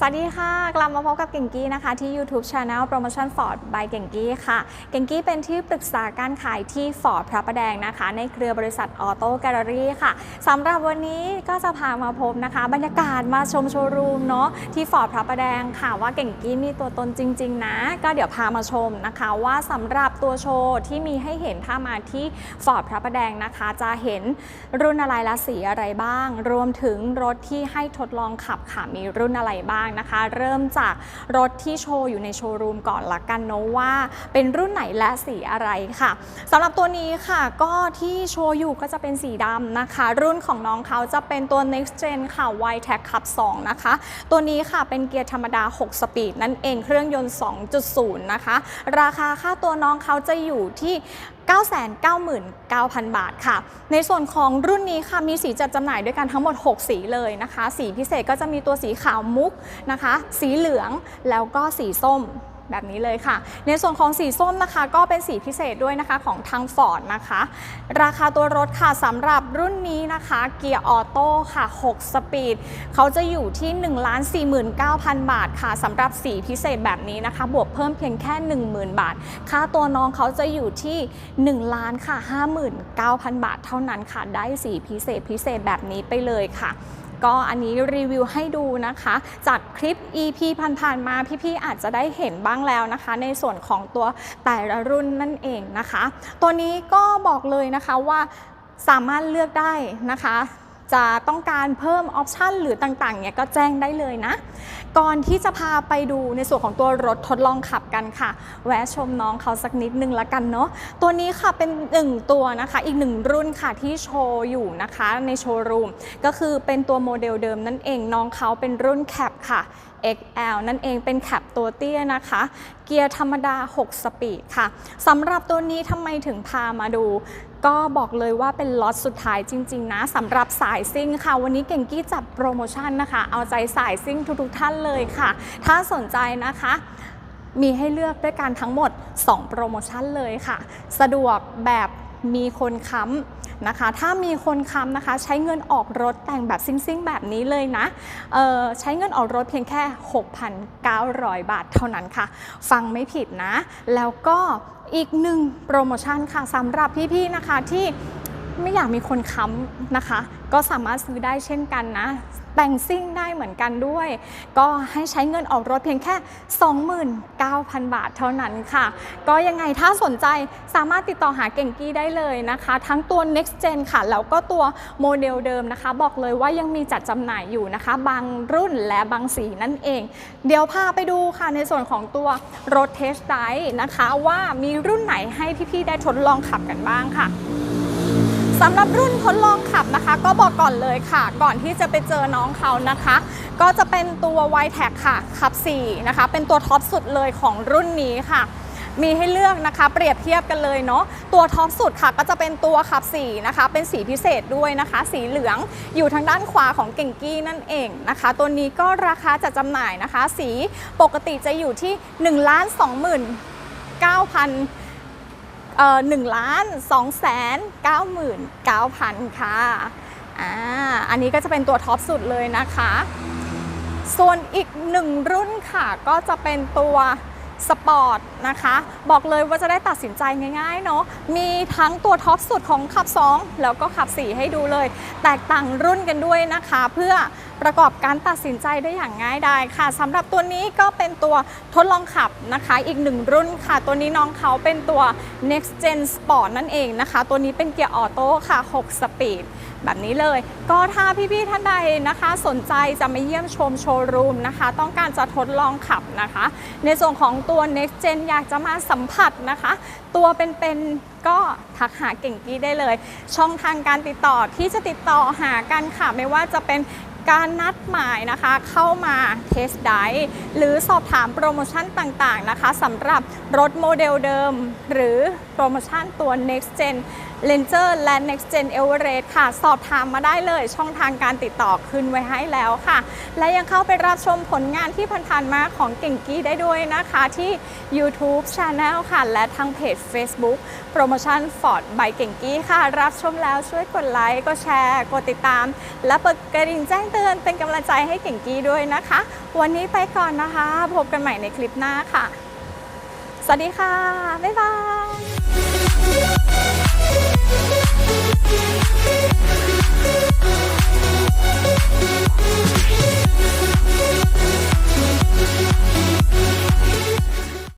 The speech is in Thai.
สวัสดีค่ะ กลับมาพบกับเก่งกี้นะคะที่ YouTube Channel Promotion Ford by เก่งกี้ค่ะ เก่งกี้เป็นที่ปรึกษาการขายที่ Ford พระประแดงนะคะ ในเครือบริษัทออโต้แกลเลอรี่ค่ะสำหรับวันนี้ก็จะพามาพบนะคะ บรรยากาศมาชมโชว์รูมเนาะที่ Ford พระประแดงค่ะ ว่าเก่งกี้มีตัวตนจริง ๆ นะ ก็เดี๋ยวพามาชมนะคะ ว่าสำหรับตัวโชว์ที่มีให้เห็นถ้ามาที่ Ford พระประแดงนะคะ จะเห็นรุ่นอะไรและสีอะไรบ้าง รวมถึงรถที่ให้ทดลองขับค่ะมีรุ่นอะไรบ้างนะคะ เริ่มจากรถที่โชว์อยู่ในโชว์รูมก่อนละกันเนาะว่า เป็นรุ่นไหนและสีอะไรค่ะสำหรับตัวนี้ค่ะก็ที่โชว์อยู่ก็จะเป็นสีดำนะคะ รุ่นของน้องเขาจะเป็นตัว next gen ค่ะ y t e c Cup 2 นะคะ ตัวนี้ค่ะเป็นเกียร์ธรรมดา 6 สปีดนั่นเองเครื่องยนต์ 2.0 นะคะ ราคาค่าตัวน้องเขาจะอยู่ที่ 999,000 บาทค่ะ ในส่วนของรุ่นนี้ค่ะมีสีจัดจำหน่ายด้วยกันทั้งหมด 6 สีเลยนะคะ สีพิเศษก็จะมีตัวสีขาวมุกนะคะ สีเหลืองแล้วก็สีส้ม แบบนี้เลยค่ะ ในส่วนของสีส้มนะคะก็เป็นสีพิเศษด้วยนะคะของทางฟอร์ดนะคะ ราคาตัวรถค่ะสำหรับรุ่นนี้นะคะเกียร์ออโต้ค่ะ 6 สปีด เขาจะอยู่ที่ 1 4 9 0 0 0 บาทค่ะสำหรับสีพิเศษแบบนี้นะคะ บวกเพิ่มเพียงแค่ 10,000 บาท ค่าตัวน้องเขาจะอยู่ที่1ล้านค่ะ59,000 บาทเท่านั้นค่ะ ได้สีพิเศษพิเศษแบบนี้ไปเลยค่ะ ก็อันนี้รีวิวให้ดูนะคะ จากคลิป EP ผ่านๆมาพี่ๆอาจจะได้เห็นบ้างแล้วนะคะ ในส่วนของตัวแต่ละรุ่นนั่นเองนะคะ ตัวนี้ก็บอกเลยนะคะว่าสามารถเลือกได้นะคะ จะต้องการเพิ่มออปชันหรือต่างๆเนี่ยก็แจ้งได้เลยนะ ก่อนที่จะพาไปดูในส่วนของตัวรถทดลองขับกันค่ะ แวะชมน้องเขาสักนิดนึงละกันเนาะตัวนี้ค่ะเป็นหนึ่งตัวนะคะอีกหนึ่งรุ่นค่ะที่โชว์อยู่นะคะในโชว์รูมก็คือเป็นตัวโมเดลเดิมนั่นเองน้องเขาเป็นรุ่นแคปค่ะ XL นั่นเองเป็นแคปตัวเตี้ยนะคะ เกียร์ธรรมดา 6 สปีดค่ะสำหรับตัวนี้ทำไมถึงพามาดู ก็บอกเลยว่าเป็นล็อตสุดท้ายจริง ๆ นะสำหรับสายซิ่งค่ะ วันนี้เก่งกี้จัดโปรโมชั่นนะคะ เอาใจสายซิ่งทุกๆท่านเลยค่ะ ถ้าสนใจนะคะ มีให้เลือกด้วยกันทั้งหมด 2 โปรโมชั่นเลยค่ะ สะดวกแบบมีคนค้ำนะคะ ถ้ามีคนค้ำนะคะ ใช้เงินออกรถแต่งแบบซิ่งๆ แบบนี้เลยนะใช้เงินออกรถเพียงแค่ 6,900 บาทเท่านั้นค่ะ ฟังไม่ผิดนะ แล้วก็ อีกหนึ่งโปรโมชั่นค่ะสำหรับพี่ๆนะคะที่ ไม่อยากมีคนค้ำนะคะ ก็สามารถซื้อได้เช่นกันนะ แต่งซิ่งได้เหมือนกันด้วย ก็ให้ใช้เงินออกรถเพียงแค่ 29,000 บาทเท่านั้นค่ะ ก็ยังไงถ้าสนใจสามารถติดต่อหาเก่งกี้ได้เลยนะคะ ทั้งตัว next gen ค่ะ แล้วก็ตัวโมเดลเดิมนะคะ บอกเลยว่ายังมีจัดจำหน่ายอยู่นะคะ บางรุ่นและบางสีนั่นเอง เดี๋ยวพาไปดูค่ะในส่วนของตัวรถเทสไดนะคะ ว่ามีรุ่นไหนให้พี่ๆได้ทดลองขับกันบ้างค่ะ สำหรับรุ่นทดลองขับนะคะ ก็บอกก่อนเลยค่ะ ก่อนที่จะไปเจอน้องเขานะคะ ก็จะเป็นตัว y t e c ค่ะขับ 4 นะคะ เป็นตัวท็อปสุดเลยของรุ่นนี้ค่ะ มีให้เลือกนะคะ เปรียบเทียบกันเลยเนาะตัวท็อปสุดค่ะก็จะเป็นตัวขับ4นะคะ เป็นสีพิเศษด้วยนะคะ สีเหลืองอยู่ทางด้านขวาของเก่งกี้นั่นเองนะคะ ตัวนี้ก็ราคาจะจำหน่ายนะคะ สีปกติจะอยู่ที่1ล้าน2 9 0 0 0เอ่อ หนึ่งล้านสองแสนเก้าหมื่นเก้าพันค่ะอ่าอันนี้ก็จะเป็นตัวท็อปสุดเลยนะคะ ส่วนอีกหนึ่งรุ่นค่ะก็จะเป็นตัว สปอร์ตนะคะ บอกเลยว่าจะได้ตัดสินใจง่ายๆเนาะมีทั้งตัวท็อปสุดของขับ 2 แล้วก็ขับ 4 ให้ดูเลย แตกต่างรุ่นกันด้วยนะคะ เพื่อประกอบการตัดสินใจได้อย่างง่ายดายค่ะสำหรับตัวนี้ก็เป็นตัวทดลองขับนะคะ อีกหนึ่งรุ่นค่ะ ตัวนี้น้องเขาเป็นตัว next gen sport นั่นเองนะคะ ตัวนี้เป็นเกียร์ออโต้ค่ะ 6 สปีด แบบนี้เลย ก็ถ้าพี่ๆท่านใดนะคะสนใจจะมาเยี่ยมชมโชว์รูมนะคะ ต้องการจะทดลองขับนะคะ ในส่วนของตัว next gen อยากจะมาสัมผัสนะคะ ตัวเป็นๆก็ทักหาเก่งกี้ได้เลย ช่องทางการติดต่อที่จะติดต่อหากันค่ะไม่ว่าจะเป็นการนัดหมายนะคะเข้ามาเทสไดหรือสอบถามโปรโมชั่นต่างๆนะคะสำหรับรถโมเดลเดิม หรือโปรโมชั่นตัว next gen r a n g e r และ Next Gen Everest ค่ะ สอบถามมาได้เลยช่องทางการติดต่อขึ้นไว้ให้แล้วค่ะ และยังเข้าไปรับชมผลงานที่ผ่านๆมาของเก่งกี้ได้ด้วยนะคะที่ YouTube Channel ค่ะ และทางเพจ Facebook โปรโมชั่น Ford by เก่งกี้ค่ะ รับชมแล้วช่วยกดไลค์กดแชร์ กดติดตาม และเปิดกระดิ่งแจ้งเตือนเป็นกำลังใจให้เก่งกี้ด้วยนะคะ วันนี้ไปก่อนนะคะ พบกันใหม่ในคลิปหน้าค่ะ สวัสดีค่ะ บ๊ายบาย we